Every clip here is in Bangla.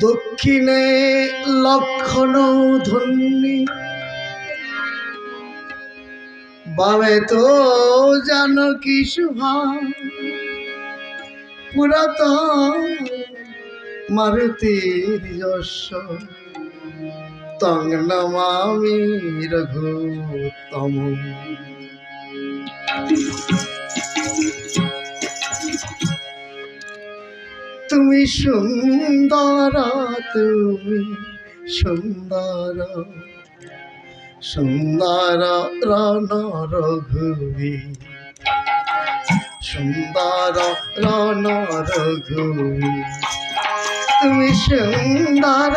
দক্ষিণে লক্ষণ ধন্যী। বামে তো জানকী শুভা পুরাত মারুতি যশ তং রঘুতম তুমি সুন্দর তুমি সুন্দর। সুন্দর রণ রঘুবী সুন্দর রণ রঘুবী তুমি সুন্দর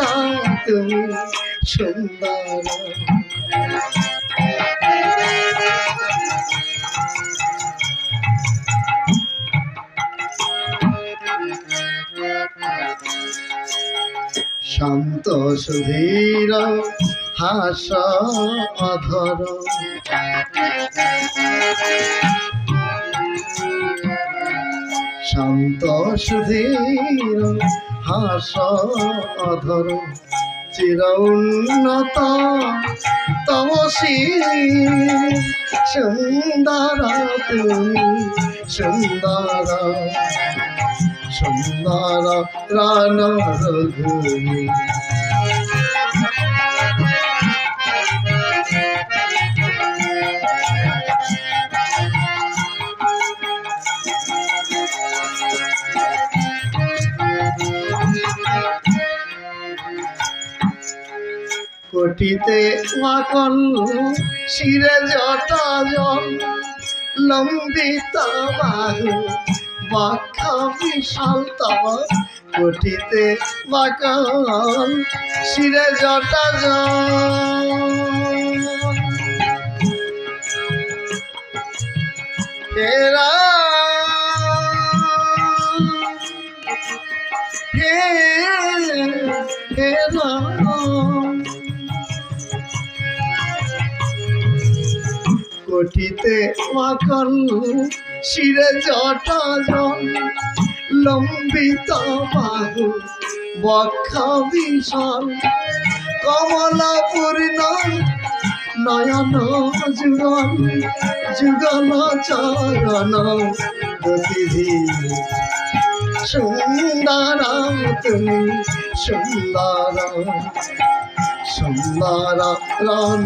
তুমি সুন্দর। শান্ত সুধীর হাস অধর শান্ত সুধীর হাস অধর চির উন্নত তমসী সুন্দর তুমি সুন্দর। সুন্দর প্রাণ রঘুমি কোটিতে মাকল শিরে জটা জল লম্বিত বাহু। বক্ষ বিশাল তব কোটিতে মাকল শিরে জটা জল হেরা হে কোটিতে মাকল শিরে জটা জল লম্বিত বাহু, বক্ষ বিশাল কমলা পূর্ণ নয়ন যুগল যুগল চরণ গতিধি সুন্দর তুমি সুন্দর সুন্দর রণ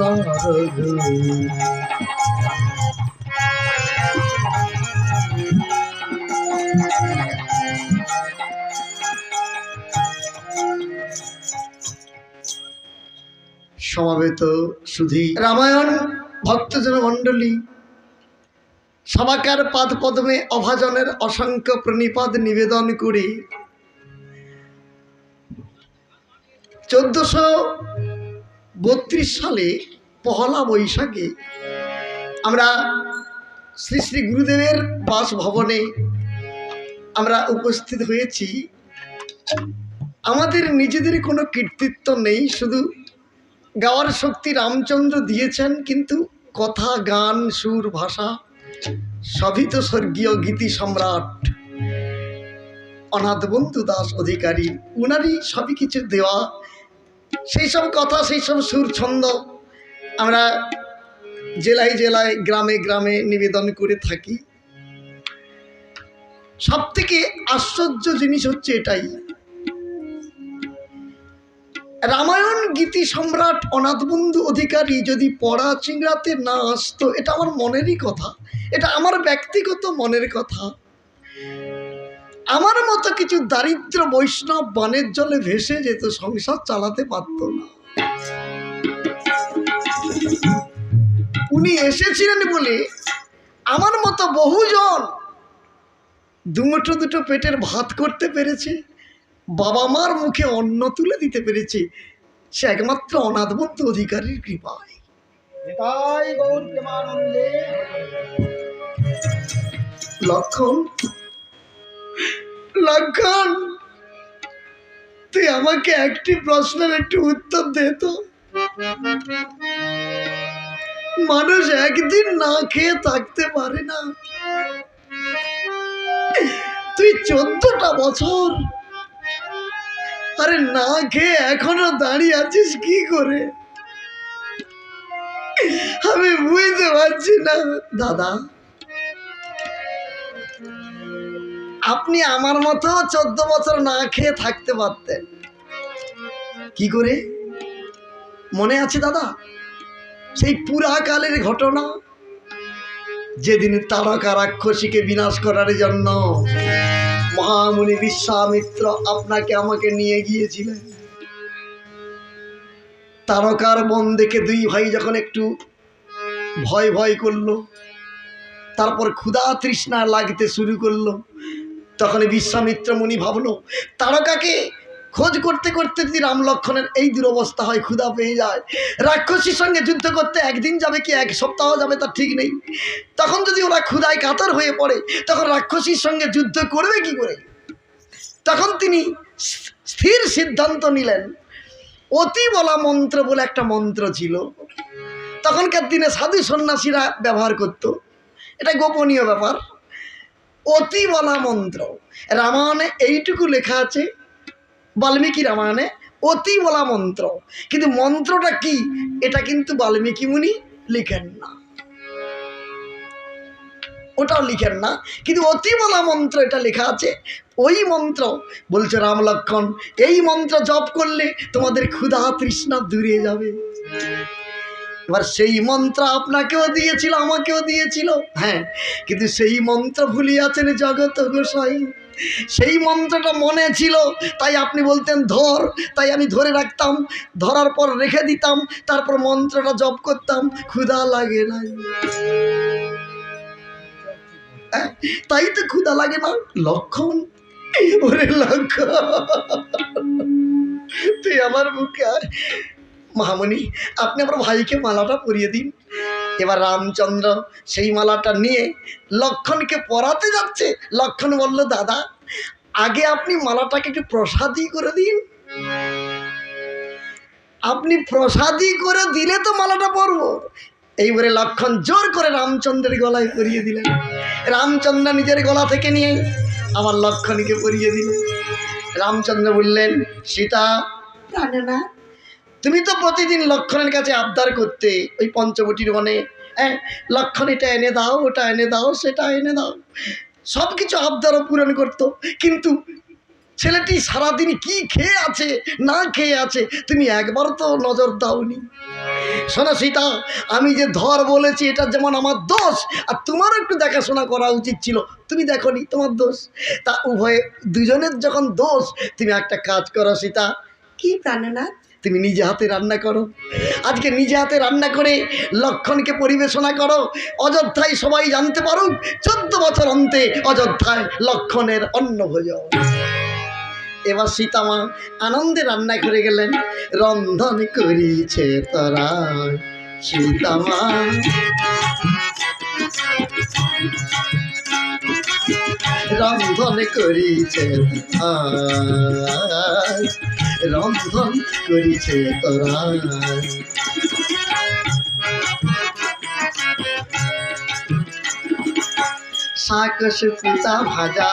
সমাবেত সুধী রামায়ণ, ভক্তজন মণ্ডলী। সবাকার পাদ পদ্মে অভাজনের অসংখ্য প্রণিপাত নিবেদন করে। চোদ্দশো বত্রিশ সালে পহলা বৈশাখে আমরা শ্রী শ্রী গুরুদেবের বাসভবনে আমরা উপস্থিত হয়েছি। আমাদের নিজেদের কোনো কীর্তিত্ব নেই, শুধু গাওয়ার শক্তি রামচন্দ্র দিয়েছেন, কিন্তু কথা, গান, সুর, ভাষা সবই তো স্বর্গীয় গীতি সম্রাট। অনাথ বন্ধু, দাস অধিকারী, উনারই সবই কিছু দেওয়া। সেই সব কথা, সেই সব সুর, ছন্দ আমরা জেলায় জেলায়, গ্রামে গ্রামে নিবেদন করে থাকি। সব থেকে আশ্চর্য জিনিস হচ্ছে এটাই রামায়ণ গীতি সম্রাট অনাথবন্ধু অধিকারী যদি পড়া চিংড়াতে না আসতো, এটা আমার মনেরই কথা। এটা আমার ব্যক্তিগত মনের কথা। আমার মতো কিছু দারিদ্র বৈষ্ণব বানের জলে ভেসে যেত, সংসার চালাতে পারত না। উনি এসেছিলেন বলে আমার মতো বহুজন দুমুঠো দুটো পেটের ভাত করতে পেরেছে। বাবা মার মুখে অন্ন তুলে দিতে পেরেছে। সে একমাত্র অনাথবন্ধ অধিকারীর কৃপায়। লক্ষণ লক্ষণ তুই আমাকে একটি প্রশ্নের একটি উত্তর দে তো। মানুষ একদিন না খেয়ে থাকতে পারে না। তুই চোদ্দটা বছর আরে না খেয়ে এখনও দাঁড়িয়ে আছিস কি করে? আমি বুঝতে পারছি না, দাদা। আপনি আমার মতো চোদ্দ বছর না খেয়ে থাকতে পারতেন। কি করে? মনে আছে, দাদা? সেই পুরাকালের ঘটনা? যেদিন তারকা রাক্ষসীকে বিনাশ করার জন্য মহামুনি বিশ্বামিত্র আপনাকে আমাকে নিয়ে গিয়েছিলেন। তারকার মন দেখে দুই ভাই যখন একটু ভয় ভয় করল, তারপর ক্ষুধা তৃষ্ণা লাগতে শুরু করল, তখন বিশ্বামিত্র মুনি ভাবলো, তারকাকে খোঁজ করতে করতে যদি রাম লক্ষণের এই দুরবস্থা হয়, ক্ষুধা পেয়ে যায়। রাক্ষসীর সঙ্গে যুদ্ধ করতে একদিন যাবে কি এক সপ্তাহ যাবে তার ঠিক নেই। তখন যদি ওরা ক্ষুধায় কাতর হয়ে পড়ে, তখন রাক্ষসীর সঙ্গে যুদ্ধ করবে কি করে? তখন তিনি স্থির সিদ্ধান্ত নিলেন। অতি বলা মন্ত্র বলে একটা মন্ত্র ছিল। তখনকার দিনে সাধু সন্ন্যাসীরা ব্যবহার করত। এটা গোপনীয় ব্যাপার। অতি বলা মন্ত্র। রামায়ণে এইটুকু লেখা আছে বাল্মীকি রামায়ণে অতি বলা মন্ত্র। কিন্তু মন্ত্রটা কি? এটা কিন্তু বাল্মীকি মুনি লিখেন না। ওটাও লিখেন না। কিন্তু অতি বলা মন্ত্র এটা লেখা আছে। ওই মন্ত্র, বলছে রাম লক্ষণ, এই মন্ত্র জপ করলে তোমাদের ক্ষুধা তৃষ্ণা দূরে যাবে। এবার সেই মন্ত্র আপনাকেও দিয়েছিল, আমাকেও দিয়েছিল। হ্যাঁ কিন্তু সেই মন্ত্র ভুলিয়াছেন জগত গোসাই। সেই মন্ত্রটা মনে ছিল তাই আপনি বলতেন ধর তাই আমি ধরে রাখতাম ধরার পর রেখে দিতাম তারপর মন্ত্রটা জপ করতাম ক্ষুধা লাগে না। হ্যাঁ, তাই তো ক্ষুধা লাগে না লক্ষণ। ওরে লক্ষণ। তুই আমার মুখে। মহামণি আপনি আমার ভাইকে মালাটা পরিয়ে দিন। এবার রামচন্দ্র সেই মালাটা নিয়ে লক্ষণকে পরাতে যাচ্ছে। লক্ষণ বলল, দাদা, আগে আপনি মালাটাকে একটু প্রসাদই করে দিন। আপনি প্রসাদই করে দিলে তো মালাটা পরবো এইবারে লক্ষণ জোর করে রামচন্দ্রের গলায় পরিয়ে দিলেন। রামচন্দ্র নিজের গলা থেকে নিয়ে আমার লক্ষণীকে পরিয়ে দিলেন। রামচন্দ্র বললেন, সীতা না তুমি তো প্রতিদিন লক্ষণের কাছে আবদার করতে, ওই পঞ্চবটির মনে হ্যাঁ? লক্ষণ এটা এনে দাও, ওটা এনে দাও, সেটা এনে দাও। সব কিছু আবদারও পূরণ করতো, কিন্তু ছেলেটি সারাদিন কি খেয়ে আছে, না খেয়ে আছে, তুমি একবার তো নজর দাওনি। শোনো সীতা, আমি যে ধর বলেছি, এটা যেমন আমার দোষ, আর তোমারও একটু দেখাশোনা করা উচিত ছিল। তুমি দেখো দেখনি তোমার দোষ। তা উভয়ে দুজনের যখন দোষ, তুমি একটা কাজ করো সীতা। কি প্রাণনাথ? তুমি নিজে হাতে রান্না করো। আজকে নিজে হাতে রান্না করে লক্ষণকে পরিবেশনা করো। অযোধ্যায় সবাই জানতে পারুক, চোদ্দ বছর অন্তে অযোধ্যায় লক্ষণের অন্ন ভোজন এবার সীতামা আনন্দে রান্না করে গেলেন, রন্ধন করিছে তারা। সীতামা রন্ধন করিছে রন্ধন করিছে তোরা। শাক শুকুতা ভাজা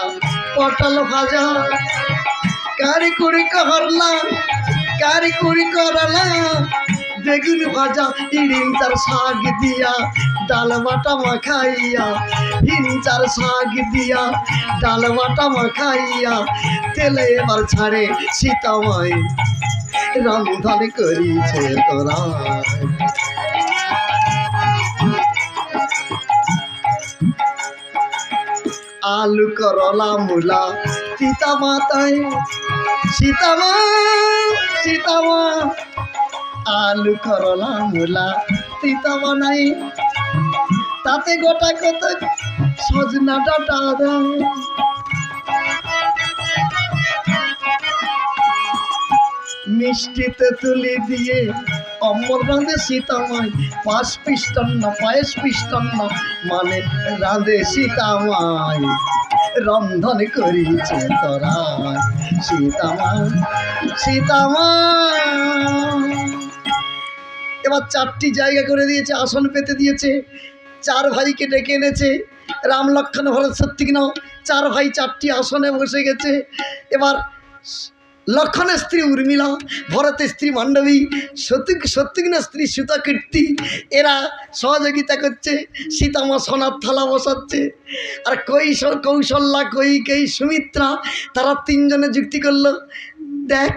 পটল ভাজা। কারি কুড়ি করলা কারি কুড়ি করলা বেগুন ভাজা ইঞ্চার শাক দিয়া, ডাল বাটা মাখাইয়া ইঞ্চার শাক দিয়া, ডাল বাটা মাখাইয়া, তেলে এবার ছাড়ে সীতামাই। রন্ধন করিছে তোরা। আলু, করলা, মূলা সীতা মাতায় সীতামা সীতামা। আলু করলা মূলা সীতা বানাই। তাতে গোটা কত সজনা ডাটা দেয় মিষ্টিতে তুলি দিয়ে অমর রাঁধে সীতামাই, পাঁচ পিস্টান্ন পায়েস পিস্টান্ন মানে রাঁধে সীতামাই। রন্ধন করিছে তোরা সীতামা সীতামা এবার চারটি জায়গা করে দিয়েছে, আসন পেতে দিয়েছে, চার ভাইকে ডেকে এনেছে, রাম লক্ষণ ভরত শত্রুঘ্ন চার ভাই চারটি আসনে বসে গেছে। এবার লক্ষণের স্ত্রী উর্মিলা ভরতের স্ত্রী মান্ডবী সত্যি সত্যিগ্নের স্ত্রী সুতাকীর্তি, এরা সহযোগিতা করছে, সীতামা সোনার থালা বসাচ্ছে। আর কৈশল কৌশল্যা কৈকেই সুমিত্রা, তারা তিনজনে যুক্তি করল, দেখ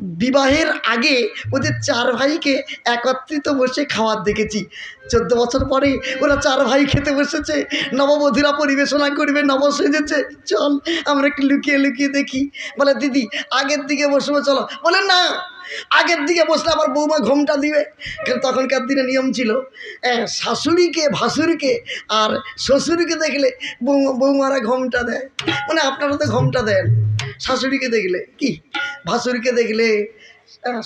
বিবাহের আগে ওদের চার ভাইকে একত্রিত বসে খাওয়ার দেখেছি। চোদ্দ বছর পরে ওরা চার ভাই খেতে বসেছে, নববধূরা পরিবেশনা করবে, নব সেজেছে। চল, আমরা একটু লুকিয়ে লুকিয়ে দেখি। বলে, দিদি, আগের দিকে বসবো, চলো। বলে, না, আগের দিকে বসলে আবার বৌমা ঘোমটা দিবে। কিন্তু তখনকার দিনে নিয়ম ছিল শাশুড়িকে, ভাসুরকে আর শ্বশুরকে দেখলে বৌমা বৌমারা ঘোমটা দেয়। মানে আপনারা তো ঘোমটা দেন। শাশুড়িকে দেখলে, কি? ভাসুরকে দেখলে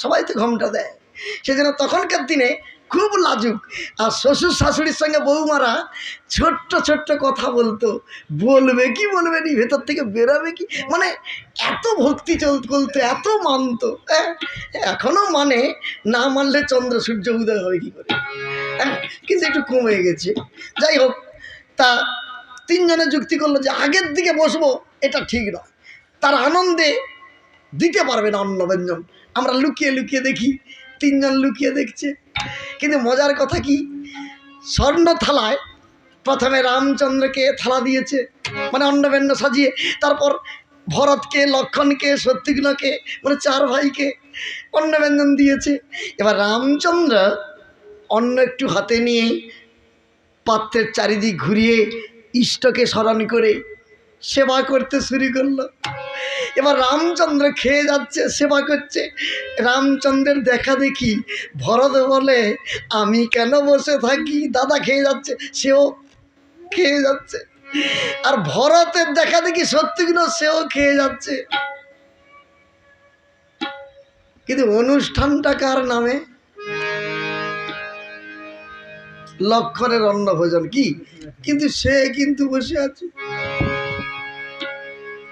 সবাই তো ঘোমটা দেয়। সেজন্য তখনকার দিনে খুব লাজুক। আর শ্বশুর শাশুড়ির সঙ্গে বৌমারা ছোট্ট ছোট্ট কথা বলতো। বলবে কি বলবে নি? ভেতর থেকে বেরোবে কি? মানে এত ভক্তি চল, চলতো, এত মানতো হ্যাঁ? এখনও মানে না মানলে চন্দ্র সূর্য উদয় হবে কি করে? হ্যাঁ? কিন্তু একটু কমে গেছে। যাই হোক, তা তিনজনে যুক্তি করল যে আগের দিকে বসবো, এটা ঠিক না তার আনন্দে দিতে পারবে না অন্ন ব্যঞ্জন। আমরা লুকিয়ে লুকিয়ে দেখি, তিনজন লুকিয়ে দেখছে। কিন্তু মজার কথা কি? স্বর্ণ থালায় প্রথমে রামচন্দ্রকে থালা দিয়েছে মানে অন্নব্যঞ্জন সাজিয়ে, তারপর ভরতকে, লক্ষণকে শত্রুঘ্নকে মানে চার ভাইকে অন্নব্যঞ্জন দিয়েছে। এবার রামচন্দ্র অন্ন একটু হাতে নিয়ে পাত্রের চারিদিক ঘুরিয়ে ইষ্টকে স্মরণ করে সেবা করতে শুরু করল। এবার রামচন্দ্র খেয়ে যাচ্ছে, সেবা করছে। রামচন্দ্রের দেখা দেখি ভরত বলে, আমি কেন বসে থাকি? দাদা খেয়ে যাচ্ছে, সেও খেয়ে যাচ্ছে। আর ভরতের দেখা দেখি সত্যিগুলো সেও খেয়ে যাচ্ছে। কিন্তু অনুষ্ঠানটা কার নামে? লক্ষণের অন্ন ভোজন কি? কিন্তু সে কিন্তু বসে আছে।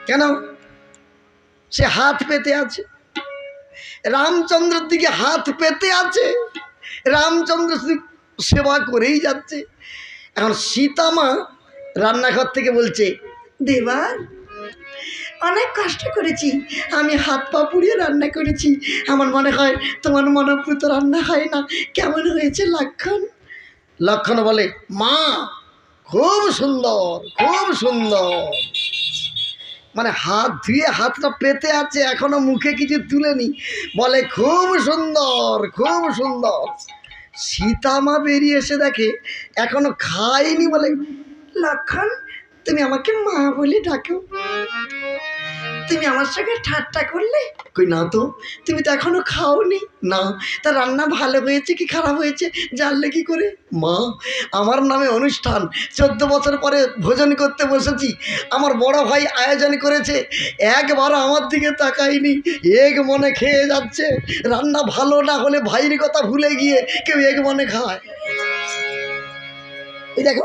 কেন? সে হাত পেতে আছে। রামচন্দ্রের দিকে হাত পেতে আছে। রামচন্দ্র সেবা করেই যাচ্ছে। এখন সীতামা রান্নাঘর থেকে বলছে দেবার অনেক কষ্ট করেছি। আমি হাত পা পুড়িয়ে রান্না করেছি। আমার মনে হয় তোমার মনোপ্রুত রান্না হয় না। কেমন হয়েছে লক্ষণ? লক্ষণ বলে, মা, খুব সুন্দর খুব সুন্দর। মানে হাত ধুয়ে হাতটা পেতে আছে, এখনও মুখে কিছু তুলেনি। বলে, খুব সুন্দর খুব সুন্দর। সীতামা বেরিয়ে এসে দেখে, এখনও খায়নি বলে, লক্ষণ, তুমি আমাকে মা বলে ডাকো তুমি আমার সঙ্গে ঠাট্টা করলে? কই না তো, তুমি তো এখনও খাওনি। না, তা রান্না ভালো হয়েছে কি খারাপ হয়েছে জানলে কি করে? মা, আমার নামে অনুষ্ঠান, চোদ্দ বছর পরে ভোজন করতে বসেছি। আমার বড় ভাই আয়োজন করেছে একবার আমার দিকে তাকায়নি। এক মনে খেয়ে যাচ্ছে। রান্না ভালো না হলে ভাইয়ের কথা ভুলে গিয়ে কেউ এক মনে খায়। এই দেখো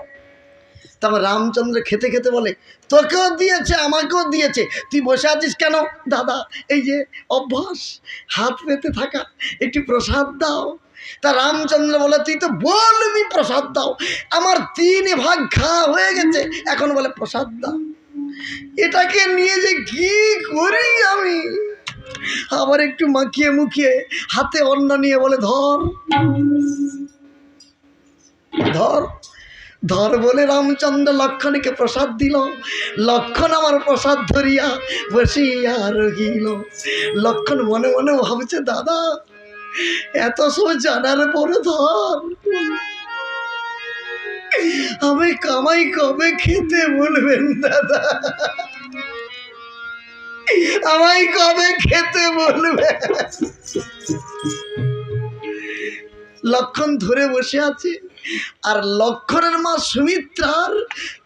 তারপর রামচন্দ্র খেতে খেতে বলে, তোকেও দিয়েছে, আমাকেও দিয়েছে। তুই বসে আছিস কেন? দাদা, এই যে অভ্যাস, হাত পেতে থাকা, একটু প্রসাদ দাও। তা রামচন্দ্র বলে, তুই তো বলবি প্রসাদ দাও। আমার তিন ভাগ খাওয়া হয়ে গেছে। এখন বলে, প্রসাদ দাও। এটাকে নিয়ে যে কি করি আমি? আবার একটু মাখিয়ে মুখিয়ে হাতে অন্ন নিয়ে বলে, ধর ধর। ধর বলে রামচন্দ্র লক্ষণকে প্রসাদ দিল। লক্ষণ আমার প্রসাদ ধরিয়া বসিয়া রহিল। লক্ষণ মনে মনে ভাবছে, দাদা, এত সব জানার পরে ধর। আমি কামাই কবে খেতে বলবেন, দাদা? আমায় কবে খেতে বলবে লক্ষণ ধরে বসে আছে। আর লক্ষণের মা সুমিত্রার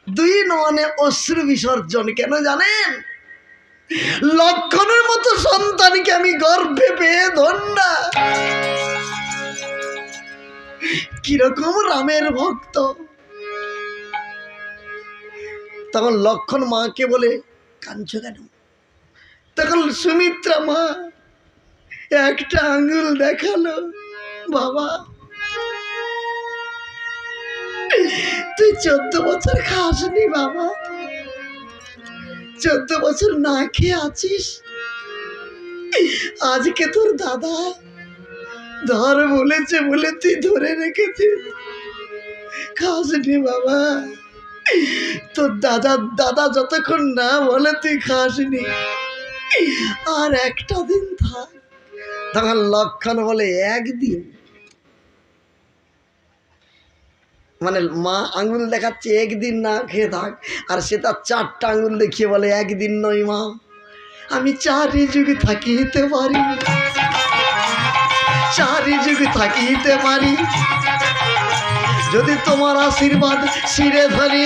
দুই নয়নে অশ্রু বিসর্জন, কেন জানেন? লক্ষণের মতো সন্তানকে আমি গর্ভে পেয়ে ধন্যা। কীরকম রামের ভক্ত। তখন লক্ষণ মাকে বলে কাঞ্চ কেন? তখন সুমিত্রা মা একটা আঙুল দেখাল, বাবা তুই চোদ্দ বছর খাসনি বাবা। চোদ্দ বছর না খেয়ে আছিস? আজকে তোর দাদা ধর বলেছে বলে তুই ধরে রেখেছিস। খাসনি বাবা। তোর দাদা দাদা যতক্ষণ না বলে তুই খাসনি। আর একটা দিন থাক। তখন লক্ষণ বলে একদিন। মানে মা আঙুল দেখাচ্ছে, একদিন না খেয়ে থাক। আর সে তার চারটা আঙুল দেখিয়ে বলে, একদিন নয় মা, আমি চারি যুগে থাকিতে পারি। চারি যুগে থাকিতে পারি। যদি তোমার আশীর্বাদ শিরে ধরি,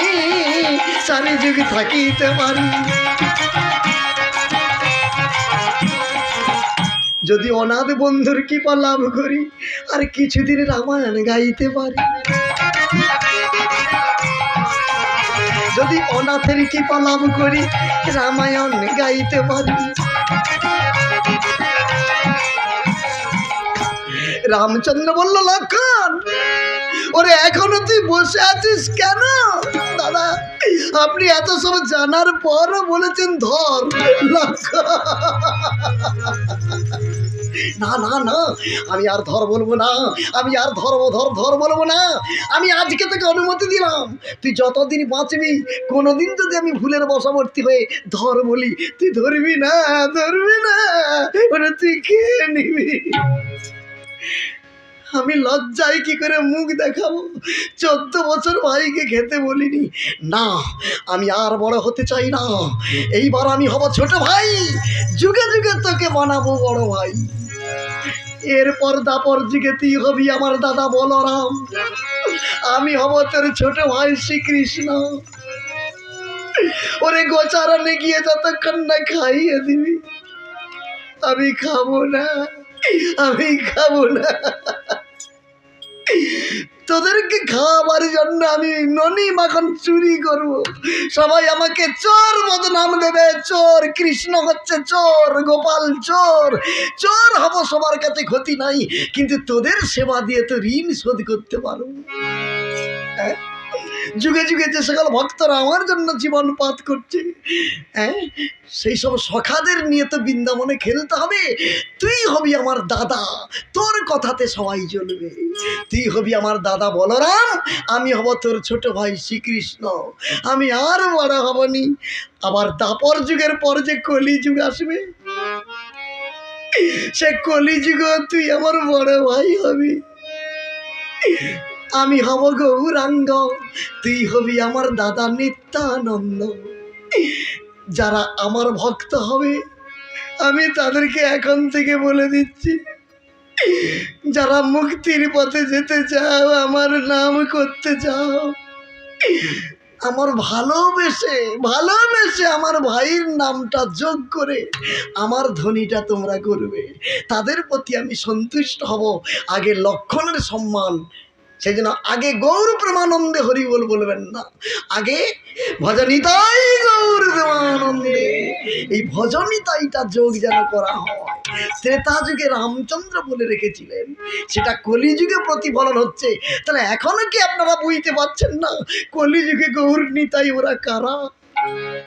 চারি যুগে থাকিতে পারি। যদি অনাথ বন্ধুর কৃপা লাভ করি, আর কিছুদিন রামায়ণ গাইতে পারি। যদি অনাথের কৃপা লাভ করি, রামায়ণ গাইতে পারি। রামচন্দ্র বলল, লক্ষণ, ওরে এখনও তুই বসে আছিস কেন? দাদা, আপনি এত সব জানার পরও বলেছেন ধর। না না না, আমি আর ধর বলব না, আমি আর ধর্ম ধর ধর বলব না, আমি আজকে তোকে অনুমতি দিলাম। তুই যতদিন বাঁচবি, কোনোদিন যদি আমি ভুলের বশবর্তী হয়ে ধর বলি, তুই ধরবি না ধরবি না তুই খেয়ে নিবি। আমি লজ্জায় কি করে মুখ দেখাবো? চোদ্দ বছর ভাইকে খেতে বলিনি। না, আমি আর বড় হতে চাই না। এইবার আমি হব ছোট ভাই। যুগে যুগে তোকে বানাবো বড় ভাই। এরপর দাপর যুগে তুই হবি আমার দাদা বলরাম। আমি হব তোর ছোট ভাই শ্রীকৃষ্ণ। ওরে গোচারণে গিয়ে যতক্ষণ না খাইয়ে দিবি, আমি খাব না, আমি খাব না। তোদেরকে খাওয়াবার জন্য আমি ননি মাখন চুরি করব। সবাই আমাকে চোর মতো নাম দেবে। চোর, কৃষ্ণ হচ্ছে চোর, গোপাল চোর। চোর হব সবার কাছে ক্ষতি নাই, কিন্তু তোদের সেবা দিয়ে তো ঋণ শোধ করতে হ্যাঁ? যুগে যুগে যে সকল ভক্তরা আমার জন্য জীবন পাত করছে হ্যাঁ? সেই সব সখাদের নিয়ে তো বৃন্দাবনে খেলতে হবে। তুই হবি আমার দাদা, তোর কথাতে সবাই চলবে তুই হবি আমার দাদা বলরাম, আমি হব তোর ছোট ভাই শ্রীকৃষ্ণ। আমি আর বড় হবনি আবার দাপর যুগের পর যে কলি যুগ আসবে, সে কলি যুগ তুই আমার বড় ভাই হবি। আমি হব গৌরাঙ্গ, তুই হবি আমার দাদা নিত্যানন্দ। যারা আমার ভক্ত হবে, আমি তাদেরকে এখন থেকে বলে দিচ্ছি, যারা মুক্তির পথে যেতে চাও, আমার নাম করতে চাও। আমার ভালোবেসে ভালোবেসে আমার ভাইয়ের নামটা যোগ করে আমার ধ্বনিটা তোমরা করবে। তাদের প্রতি আমি সন্তুষ্ট হব। আগে লক্ষণের সম্মান সেই জন্য আগে গৌর প্রেমানন্দে হরি বল বলবেন না। আগে ভজনিতাই গৌর প্রেমানন্দে এই ভজনিতাইটা যোগ যেন করা হয়। ত্রেতা যুগে রামচন্দ্র বলে রেখেছিলেন। সেটা কলিযুগে প্রতিফলন হচ্ছে। তাহলে এখনও কি আপনারা বুঝতে পারছেন না? কলিযুগে গৌর নিতাই ওরা কারা?